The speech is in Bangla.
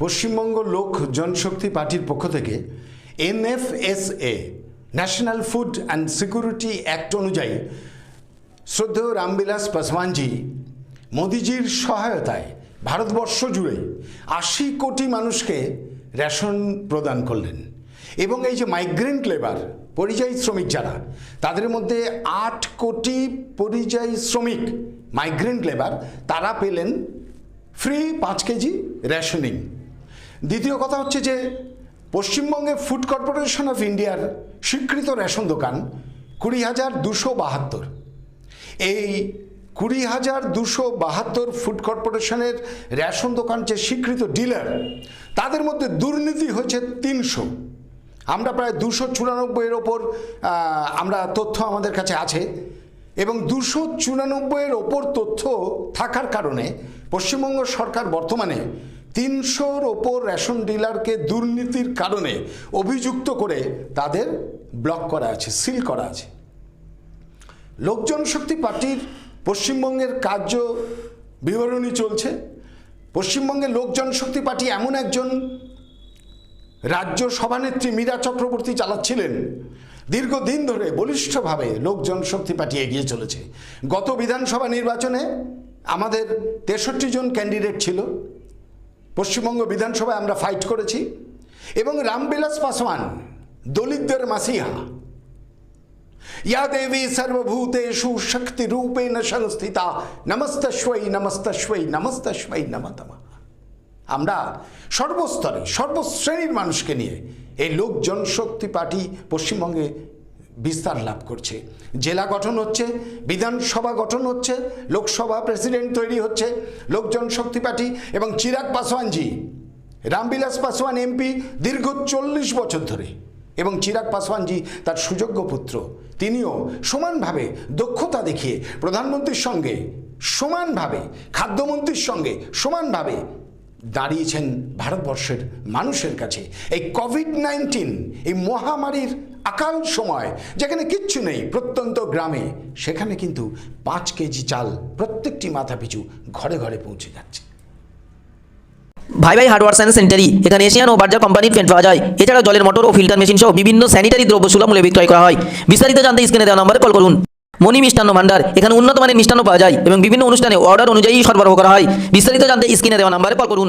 পশ্চিমবঙ্গ লোক জনশক্তি পার্টির পক্ষ থেকে NFSA national food and security act অনুযায়ী শ্রদ্ধেয় রামবিলাস পাসওয়ানজি, মোদিজির সহায়তায় ভারতবর্ষ জুড়ে আশি কোটি মানুষকে রেশন প্রদান করলেন। এবং এই যে মাইগ্রেন্ট লেবার পরিযায়ী শ্রমিক যারা, তাদের মধ্যে আট কোটি পরিযায়ী শ্রমিক মাইগ্রেন্ট লেবার তারা পেলেন ফ্রি পাঁচ কেজি রেশনিং দ্বিতীয় কথা হচ্ছে যে পশ্চিমবঙ্গে ফুড কর্পোরেশন অফ ইন্ডিয়ার স্বীকৃত রেশন দোকান কুড়ি হাজার দুশো বাহাত্তর। এই কুড়ি হাজার দুশো বাহাত্তর ফুড কর্পোরেশনের রেশন দোকান যে স্বীকৃত ডিলার, তাদের মধ্যে দুর্নীতি হয়েছে তিনশো। আমরা প্রায় দুশো চুরানব্বইয়ের ওপর আমরা তথ্য আমাদের কাছে আছে এবং দুশো চুরানব্বইয়ের ওপর তথ্য থাকার কারণে পশ্চিমবঙ্গ সরকার বর্তমানে তিনশোর ওপর রেশন ডিলারকে দুর্নীতির কারণে অভিযুক্ত করে তাদের ব্লক করা আছে, সিল করা আছে। লোকজন শক্তি পার্টির পশ্চিমবঙ্গের কার্য বিবরণী চলছে। পশ্চিমবঙ্গের লোক জনশক্তি পার্টি এমন একজন রাজ্য সভানেত্রী মীরা চক্রবর্তী চালাচ্ছিলেন। দীর্ঘদিন ধরে বলিষ্ঠভাবে লোক জনশক্তি পার্টি এগিয়ে চলেছে। গত বিধানসভা নির্বাচনে আমাদের তেষট্টি জন ক্যান্ডিডেট ছিল। পশ্চিমবঙ্গ বিধানসভায় আমরা ফাইট করেছি এবং রামবিলাস পাসওয়ান, দলিতদের মাসিহা। ইয়া দেবী সর্বভূতেষু শক্তি রূপেণ সংস্থিতা নমস্তস্বই নমস্তস্বই নমস্তস্বই নমতম। আমরা সর্বস্তরে, সর্বশ্রেণীর মানুষকে নিয়ে এই লোকজনশক্তি পার্টি পশ্চিমবঙ্গে বিস্তার লাভ করছে। জেলা গঠন হচ্ছে, বিধানসভা গঠন হচ্ছে, লোকসভা প্রেসিডেন্ট তৈরি হচ্ছে লোক জনশক্তি পার্টি এবং চিরাগ পাসওয়ানজি রামবিলাস পাসওয়ান এমপি দীর্ঘ চল্লিশ বছর ধরে এবং চিরাগ পাসওয়ানজি তার সুযোগ্য পুত্র। তিনিও সমানভাবে দক্ষতা দেখিয়ে প্রধানমন্ত্রীর সঙ্গে সমানভাবে, খাদ্যমন্ত্রীর সঙ্গে সমানভাবে দাঁড়িয়েছেন ভারতবর্ষের মানুষের কাছে। এই কোভিড নাইন্টিন এই মহামারীর আকাল সময়, যেখানে কিচ্ছু নেই, প্রত্যন্ত গ্রামে, সেখানে কিন্তু পাঁচ কেজি চাল প্রত্যেকটি মাথা পিছু ঘরে ঘরে পৌঁছে যাচ্ছে। ভাই ভাই হার্ডওয়ার অ্যান্ড সেন্টারি এখানে এশিয়ান ও বার্জা কোম্পানির ফ্যান পাওয়া যায়। এছাড়া জলের মোটর ও ফিল্টার মেশিন সহ বিভিন্ন স্যানিটারি দ্রব্য সুলভ মূল্যে বিক্রয় করা হয়। বিস্তারিত জানতে স্ক্রিনে দেওয়া নম্বরে কল করুন। মণি মিষ্টান্ন ভান্ডার। এখানে উন্নত মানের মিষ্টান্ন পাওয়া যায় এবং বিভিন্ন অনুষ্ঠানে অর্ডার অনুযায়ী সরবরাহ করা হয়। বিস্তারিত জানতে স্ক্রিনে দেওয়া নম্বরে কল করুন।